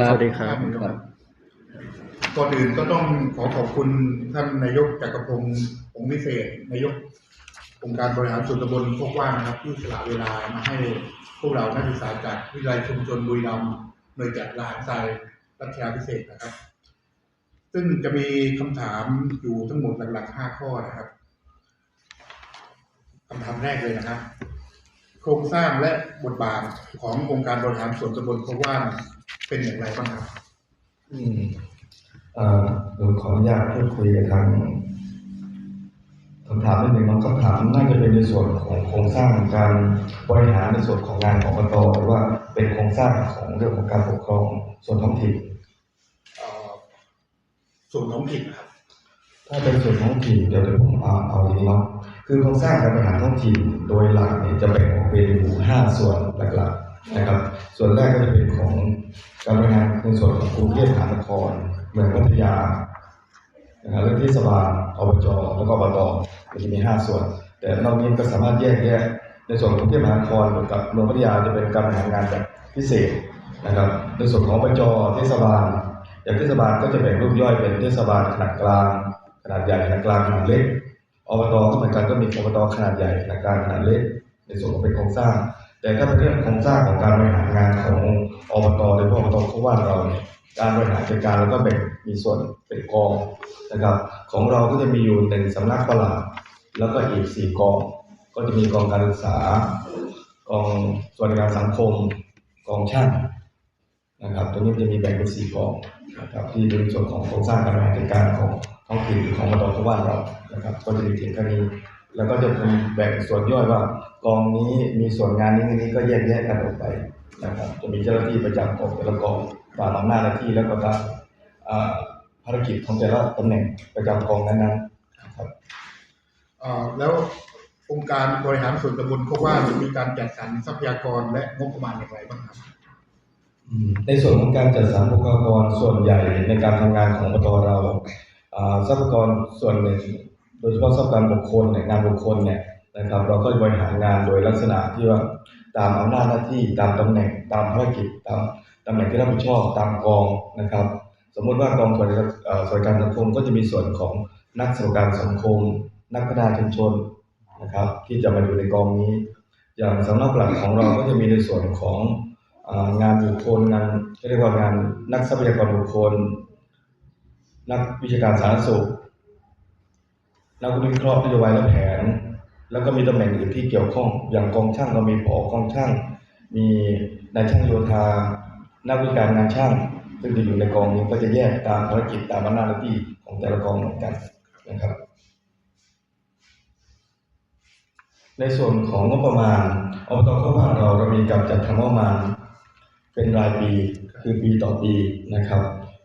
ครับสวัสดีครับสวัสดีครับครับก่อนอื่นก็ต้องขอขอบคุณท่านนายกจักรพงศ์องค์วิเศษ นายกองค์การบริหารส่วนตำบลโคกว่างนะครับที่สละเวลามาให้พวกเรานักศึกษาจากวิทยาลัยชุมชนบุรีรัมย์หน่วยจัดรหัสทรายรัชยาพิเศษนะครับ ซึ่งจะมีคำถามอยู่ทั้งหมดหลักๆห้าข้อนะครับคำถามแรกเลยนะครับ โครงสร้างและบทบาทขององค์การบริหารส่วนตำบลโคกว่าง เป็นอย่างไรบ้างครับอืมเอ่อผมขออนุญาตพูดคุยกับทางคำถามนิดหนึ่งน้องคำถามน่าจะเป็นในส่วนของโครงสร้างการบริหารในส่วนของงานของอบตหรือว่าเป็นโครงสร้างของเรื่องของการปกครองส่วนท้องถิ่นเอ่อส่วนท้องถิ่นนะครับ ถ้าเป็นส่วนท้องถิ่นเดี๋ยวเดี๋ยวผมเอาเอาอย่างนี้เนาะคือโครงสร้างการบริหารท้องถิ่นโดยหลักเนี่ยจะแบ่งออกเป็นอยู่ห้าส่วนหลักๆ นะครับ ส่วนแรกก็จะเป็นของการบริหารในส่วนของกรุงเทพมหานครเมืองพัทยานะครับและเทศบาอบจแล้วก็อบตจะมีห้าส่วน แต่นอกนี้ก็สามารถแยกแยะในส่วนของกรุงเทพมหานครกับเมืองพัทยาจะเป็นการบริหารงานแบบพิเศษนะครับ ในส่วนของอบจเทศบาลอย่างเทศบาลก็จะแบ่งรูปย่อยเป็นเทศบาลขนาดกลาง ขนาดใหญ่ขนาดกลางขนาดเล็กอบตก็เหมือนกันก็มีอบตขนาดใหญ่ขนาดกลางขนาดเล็ก ในส่วนของเป็นโครงสร้าง แต่ถ้าเป็นเรื่องโครงสร้างของการบริหารงานของอบตโดยเฉพาะอบตเขาว่านเราเนี่ยการบริหารจัดการแล้วก็แบ่งมีส่วนเป็นกองนะครับ ของเราก็จะมีอยู่หนึ่งสำนักประหลาดแล้วก็อีกสี่กอง ก็จะมีกองการศึกษากองส่วัสดิการสังคมกองช่างนะครับตัวนี้จะมีแบ่งเป็นสี่กองนะครับที่เป็นส่วนของโครงสร้างการบริหารจัดการของท้องถิ่นของอบตของบ้านเรานะครับ ก็จะมีเพียงแค่นี้แล้วก็จะเป็นแบ่งส่วนย่อยว่า กองนี้มีส่วนงานนี้นี้ก็แยกแยกกันออกไปนะครับ จะมีเจ้าหน้าที่ประจำกองแต่ละกองตามอำนาจหน้าที่แล้วก็ตามอ่าภารกิจของแต่ละตำแหน่งประจำกองนั้นๆนะครับเอ่อแล้วองค์การบริหารส่วนตำบลเขาว่าจะมีการจัดสรรทรัพยากรและงบประมาณอย่างไรบ้างครับอืมในส่วนของการจัดสรรบุคลากรส่วนใหญ่ในการทำงานของอบตเราอ่าทรัพยากรส่วนหนึ่งโดยเฉพาะทรัพยากรบุคคลเนี่ยงานบุคคลเนี่ย นะครับ เราก็บริหารงานโดยลักษณะที่ว่าตามอำนาจหน้าที่ตามตำแหน่งตามภารกิจตามตำแหน่งที่รับผิดชอบตามกองนะครับ สมมุติว่ากองสวัสดิการสวัสดิการสังคมก็จะมีส่วนของนักสวัสดิการสังคม นักพัฒนาชุมชนนะครับ ที่จะมาอยู่ในกองนี้ อย่างสำนักหลักของเราก็จะมีในส่วนของอางานบุคคลงานเรียกว่างานนักทรัพยากรบุคคล นักวิชาการสาธารณสุขนักวิเคราะห์นโยบายและแผน แล้วก็มีตำแหน่งอื่นที่เกี่ยวข้อง อย่างกองช่างเรามีผอกองช่าง มีนายช่างโยธา นักวิการงานช่าง ซึ่งจะอยู่ในกองนี้ก็จะแยกตามภารกิจตามอำนาจหน้าที่ของแต่ละกองเหมือนกันนะครับ ในส่วนของงบประมาณอบตข้าวบ้านเราเรามีการจัดทำงบประมาณ เป็นรายปีคือปีต่อปีนะครับ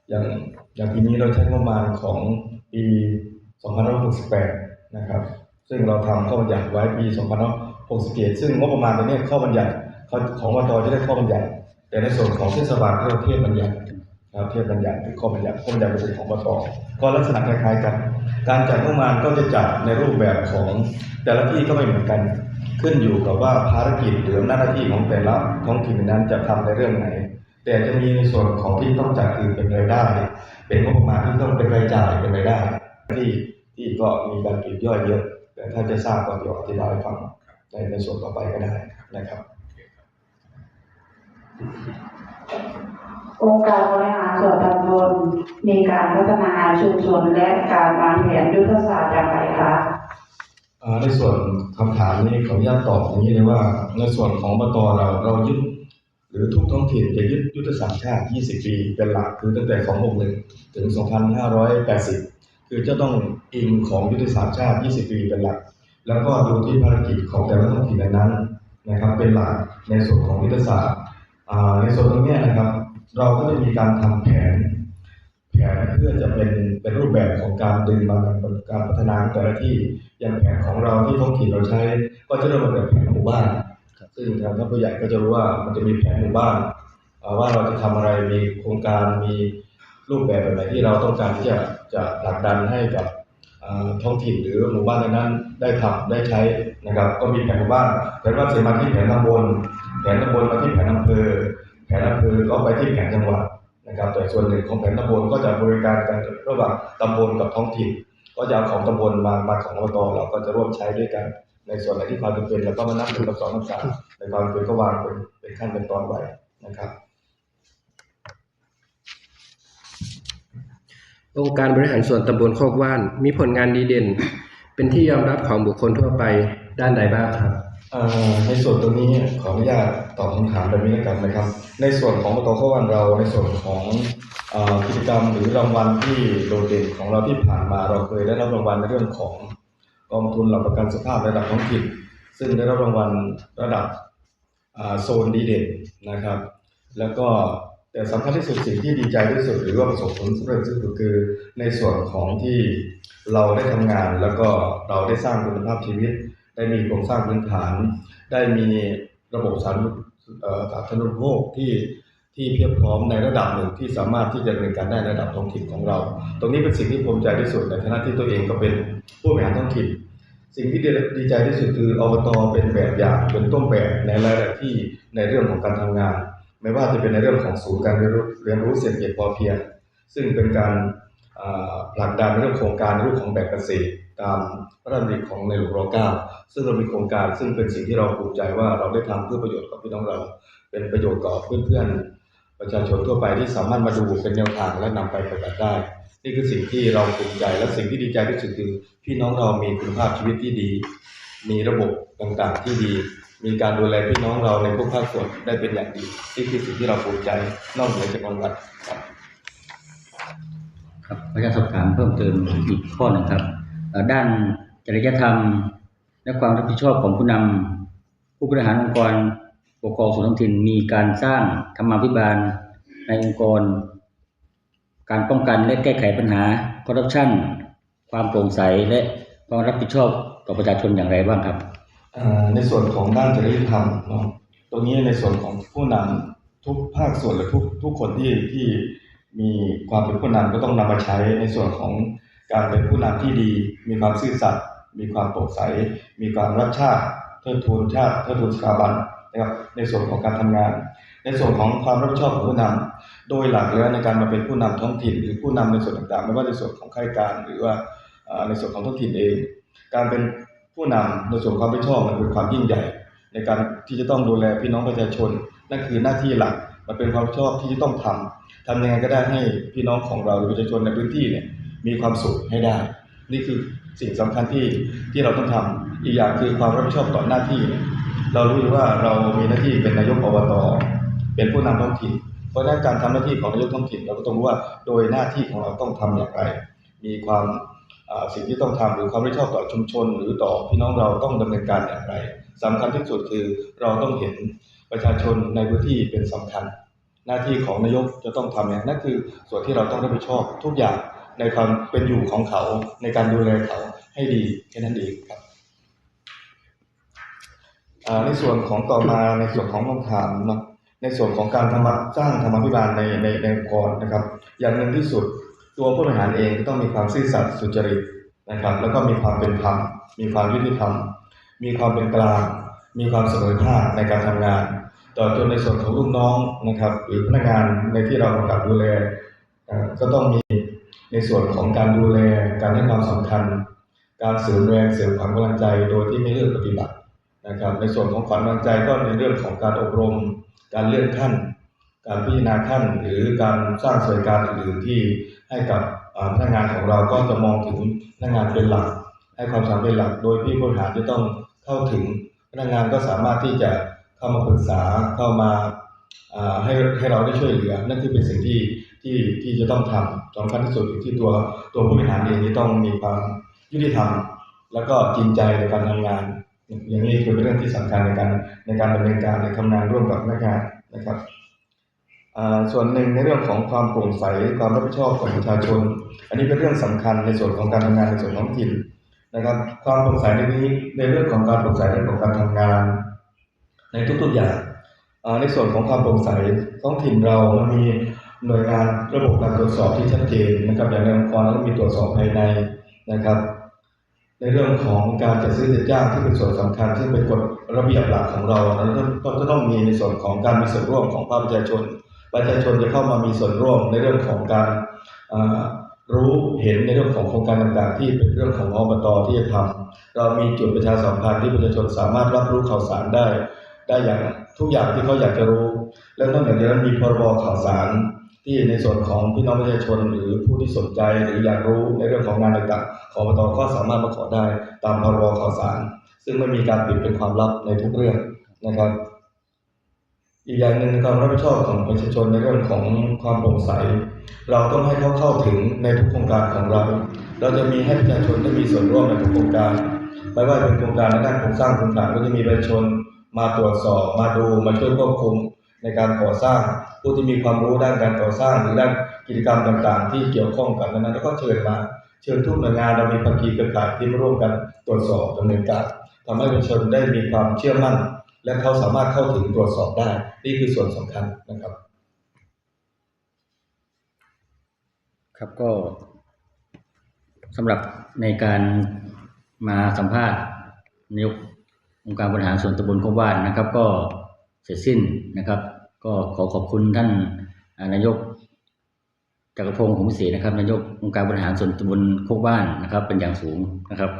อย่างอย่างปีนี้เราใช้งบประมาณของปี2568 นะครับ ซึ่งเราทำข้อบัญญัติไว้ปี2567 ซึ่งงบประมาณตัวเนี้ยข้อบัญญัติของวัตจะได้ข้อบัญญัติ แต่ในส่วนของเทศบาลก็เทศบัญญัติเทศบัญญัติหรือข้อบัญญัติข้อบัญญัติเป็นของวัตก็ลักษณะคล้ายๆกัน การจัดงบประมาณก็จะจัดในรูปแบบของแต่ละที่ก็ไม่เหมือนกัน ขึ้นอยู่กับว่าภารกิจหรือหน้าที่ของแต่ละท้องถิ่นนั้นจะทำในเรื่องไหน แต่จะมีในส่วนของที่ต้องจัดคือเป็นรายได้ เป็นงบประมาณที่ต้องเป็นรายจ่ายเป็นรายได้ที่ที่ก็มีการปลีกย่อยเยอะ แต่ถ้าจะทราบก็เดี๋ยวอธิบายให้ฟังในในส่วนต่อไปก็ได้นะครับ องค์การบริหารส่วนตำบลมีการพัฒนาชุมชนและการวางแผนยุทธศาสตร์อย่างไรคะอ่าในส่วนคำถามนี้ขออนุญาตตอบอย่างนี้เลยว่า ในส่วนของบตเราเรายึดหรือทุกท้องถิ่นจะยึดยุทธศาสตร์ชาติ 20 ปี เป็นหลักคือตั้งแต่ 261 ถึง 2580 คือจะต้องอิงของยุทธศาสตร์ชาติ 20 ปีเป็นหลัก แล้วก็ดูที่ภารกิจของแต่ละท้องถิ่นนั้นๆนะครับ เป็นหลักในส่วนของยุทธศาสตร์อ่าในส่วนตรงเนี้ยนะครับ เราก็จะมีการทำแผน แผนเพื่อจะเป็นเป็นรูปแบบของการดึงมาการพัฒนาแต่ละที่อย่างแผนของเราที่ท้องถิ่นเราใช้ ก็จะเริ่มมาจากแผนหมู่บ้านซึ่งทางท่านผู้ใหญ่ก็จะรู้ว่ามันจะมีแผนหมู่บ้านอ่าว่าเราจะทำอะไรมีโครงการมีรูปแบบแบบไหนที่เราต้องการที่จะ จะผลักดันให้กับท้องถิ่นหรือหมู่บ้านนั้นได้ทำได้ใช้นะครับ ก็มีแผนหมู่บ้านแผนว่าเสร็จมาที่แผนตำบลแผนตำบลมาที่แผนอำเภอ แผนอำเภอก็ไปที่แผนจังหวัดนะครับ แต่ส่วนหนึ่งของแผนตำบลก็จะบริการกันระหว่างตำบลกับท้องถิ่น ก็จะเอาของตำบลมามาของอบตเราก็จะร่วมใช้ด้วยกัน ในส่วนไหนที่ความจำเป็นแล้วก็มานับหนึ่งกับสองกับสามในความจำเป็นก็วางเป็นเป็นขั้นเป็นตอนไว้นะครับ องค์การบริหารส่วนตำบลโคกว่านมีผลงานดีเด่น เป็นที่ยอมรับของบุคคลทั่วไปด้านใดบ้างครับในส่วนตรงนี้ขออนุญาตตอบคำถามแบบนี้แล้วกันนะครับ ในส่วนของอบตข้อวันเราในส่วนของกิจกรรมหรือรางวัลที่โดดเด่นของเราที่ผ่านมาเราเคยได้รับรางวัลในเรื่องของกองทุนหลักประกันสุขภาพระดับท้องถิ่นซึ่งได้รับรางวัลระดับโซนดีเด่นนะครับ แล้วก็ แต่สำคัญที่สุดสิ่งที่ดีใจที่สุดหรือว่าประสบผลสำเร็จที่สุดคือในส่วนของที่เราได้ทำงานแล้วก็เราได้สร้างคุณภาพชีวิต ได้มีโครงสร้างพื้นฐาน ได้มีระบบสาธารณูปโภคที่ที่เพียบพร้อมในระดับหนึ่งที่สามารถที่จะดำเนินการได้ในระดับท้องถิ่นของเรา ตรงนี้เป็นสิ่งที่ภูมิใจที่สุดในฐานะที่ตัวเองก็เป็นผู้บริหารท้องถิ่น สิ่งที่ดีใจที่สุดคืออบตเป็นแบบอย่างเป็นต้นแบบในหลายๆที่ในเรื่องของการทำงาน ไม่ว่าจะเป็นในเรื่องของศูนย์การเรียนรู้เรีเศรษฐกิจพอเพียง ซึ่งเป็นการผลักดันในเรื่องโครงการในรูปของแบบเกษตรตามพระราชดำริของในหลวงรเก้าซึ่งเรามีโครงการซึ่งเป็นสิ่งที่เราภูมิใจว่าเราได้ทำเพื่อประโยชน์กับพี่น้องเรา เป็นประโยชน์กับเพื่อนๆประชาชนทั่วไปที่สามารถมาดูเป็นแนวทางและนำไปปฏิบัติได้ นี่คือสิ่งที่เราภูมิใจและสิ่งที่ดีใจที่สุดคือพี่น้องเรามีคุณภาพชีวิตที่ดี มีระบบต่างๆที่ดี มีการดูแลพี่น้องเราในทุกภาคส่วนได้เป็นอย่างดีนี่คือสิ่งที่เราภูมิใจนอกเหนือจากรางวัลครับครับขออนุญาตสอบถามเพิ่มเติมอีกข้อหนึงครับ ด้านจริยธรรม และความรับผิดชอบของผู้นำผู้บริหารองค์กรปกครองส่วนท้องถิ่นมีการสร้างธรรมาภิบาลในองค์กร การป้องกันและแก้ไขปัญหาคอร์รัปชันความโปร่งใสและความรับผิดชอบต่อประชาชนอย่างไรบ้างครับ ในส่วนของด้านจริยธรรมเนาะตรงนี้ในส่วนของผู้นำทุกภาคส่วนและทุกทุกคนที่ที่มีความเป็นผู้นำก็ต้องนำมาใช้ในส่วนของการเป็นผู้นำที่ดี มีความซื่อสัตย์มีความโปร่งใส มีความรักชาติเทิดทูนชาติเทิดทูนสถาบันนะครับในส่วนของการทำงาน ในส่วนของความรับผิดชอบของผู้นำโดยหลักแล้วในการมาเป็นผู้นำท้องถิ่น หรือผู้นำในส่วนต่างๆ ไม่ว่าในส่วนของข้าราชการหรือว่าในส่วนของท้องถิ่นเอง การเป็น ผู้นำในส่วนความรับผิดชอบมันเป็นความยิ่งใหญ่ ในการที่จะต้องดูแลพี่น้องประชาชน นั่นคือหน้าที่หลักมันเป็นความรับผิดชอบที่จะต้องทำทำยังไงก็ได้ให้พี่น้องของเราหรือประชาชนในพื้นที่เนี่ยมีความสุขให้ได้ นี่คือสิ่งสำคัญที่ที่เราต้องทำอีกอย่างคือความรับผิดชอบต่อหน้าที่ เรารู้ว่าเรามีหน้าที่เป็นนายกอบตเป็นผู้นำท้องถิ่นเพราะฉะนั้นการทำหน้าที่ของนายกท้องถิ่นเราก็ต้องรู้ว่าโดยหน้าที่ของเราต้องทำอย่างไร มีความ สิ่งที่ต้องทำหรือความรับผิดชอบต่อชุมชน หรือต่อพี่น้องเราต้องดำเนินการอย่างไรสำคัญที่สุดคือเราต้องเห็นประชาชนในพื้นที่เป็นสำคัญ หน้าที่ของนายกจะต้องทำเนี่ยนั่นคือส่วนที่เราต้องรับผิดชอบทุกอย่างในความเป็นอยู่ของเขาในการดูแลเขาให้ดีแค่นั้นเองครับในส่วนของต่อมาในส่วนของคำถามเนาะในส่วนของการทำสร้างธรรมาภิบาลในในในองค์กรนะครับ อย่างหนึ่งที่สุด ตัวผู้บริหารเองก็ต้องมีความซื่อสัตย์สุจริตนะครับ แล้วก็มีความเป็นธรรมมีความยุติธรรม มีความเป็นกลาง มีความเสมอภาคในการทำงาน ต่อจนในส่วนของลูกน้องนะครับ หรือพนักงานในที่เรากำกับดูแลก็ต้องมีในส่วนของการดูแลการให้ความสำคัญ การเสริมแรงเสริมขวัญกำลังใจโดยที่ไม่เลือกปฏิบัตินะครับ ในส่วนของขวัญกำลังใจก็ในเรื่องของการอบรม การเลื่อนขั้น การพิจารณาขั้นหรือการสร้างสวัสดิการอื่นๆที่ให้กับพนักงานของเราก็จะมองถึงพนักงานเป็นหลัก ให้ความสำคัญเป็นหลัก โดยที่ผู้บริหารจะต้องเข้าถึงพนักงานก็สามารถที่จะเข้ามาปรึกษาเข้ามาให้ให้เราได้ช่วยเหลือ นั่นคือเป็นสิ่งที่ที่ที่จะต้องทำสำคัญที่สุดอยู่ที่ตัวตัวผู้บริหารเองที่ต้องมีความยุติธรรม แล้วก็จริงใจในการทำงาน อย่างนี้คือเป็นเรื่องที่สำคัญในการในการดำเนินการในทำงานร่วมกับพนักงานนะครับ ส่วนหนึ่งในเรื่องของความโปร่งใสความรับผิดชอบของประชาชน อันนี้เป็นเรื่องสำคัญในส่วนของการทำงานในส่วนท้องถิ่นนะครับ ความโปร่งใสในนี้ในเรื่องของการโปร่งใสในเรื่องของการทำงาน ในทุกๆอย่างในส่วนของความโปร่งใสท้องถิ่นเรามันมีหน่วยงานระบบการตรวจสอบที่ชัดเจนนะครับอย่างในองค์กรเราก็มีตรวจสอบภายในนะครับ ในเรื่องของการจัดซื้อจัดจ้างที่เป็นส่วนสำคัญ ซึ่งเป็นกฎระเบียบหลักของเรานั้นก็จะต้องมีในส่วนของการมีส่วนร่วมของภาคประชาชน ประชาชนจะเข้ามามีส่วนร่วมในเรื่องของการรู้เห็นในเรื่องของโครงการต่างๆ ที่เป็นเรื่องของอบตที่จะทำเรามีจุดประชาสัมพันธ์ที่ประชาชนสามารถรับรู้ข่าวสารได้ ได้อย่างทุกอย่างที่เขาอยากจะรู้ และนอกจากนี้นมีพรบข่าวสารที่ในส่วนของพี่น้องประชาชนหรือผู้ที่สนใจหรืออยากรู้ในเรื่องของงานต่างๆ ของอบตก็สามารถมาขอได้ตามพรบข่าวสาร ซึ่งไม่มีการปิดเป็นความลับในทุกเรื่องนะครับ อีกอย่างหนึ่งความรับผิดชอบของประชาชนในเรื่องของความโปร่งใส เราต้องให้เขาเข้าถึงในทุกโครงการของเรา เราจะมีให้ประชาชนได้มีส่วนร่วมในทุกโครงการ ไม่ว่าเป็นโครงการในด้านโครงสร้างต่างๆก็จะมีประชาชนมาตรวจสอบ มาดูมาช่วยควบคุมในการก่อสร้าง ผู้ที่มีความรู้ด้านการก่อสร้างหรือด้านกิจกรรมต่างๆ ที่เกี่ยวข้องกับนั้นแล้วก็เชิญมาเชิญทุกหน่วยงานเรามีภาคีเครือข่ายที่มาร่วมกันตรวจสอบดำเนินการทำให้ประชาชนได้มีความเชื่อมั่น และเขาสามารถเข้าถึงตรวจสอบได้ นี่คือส่วนสำคัญนะครับ ครับก็สำหรับในการมาสัมภาษณ์นายกองค์การบริหารส่วนตำบลโคกว่านนะครับ ก็เสร็จสิ้นนะครับ ก็ขอขอบคุณท่านนายกจักรพงศ์หงศรีนะครับนายกองค์การบริหารส่วนตำบลโคกว่านนะครับ เป็นอย่างสูงนะครับ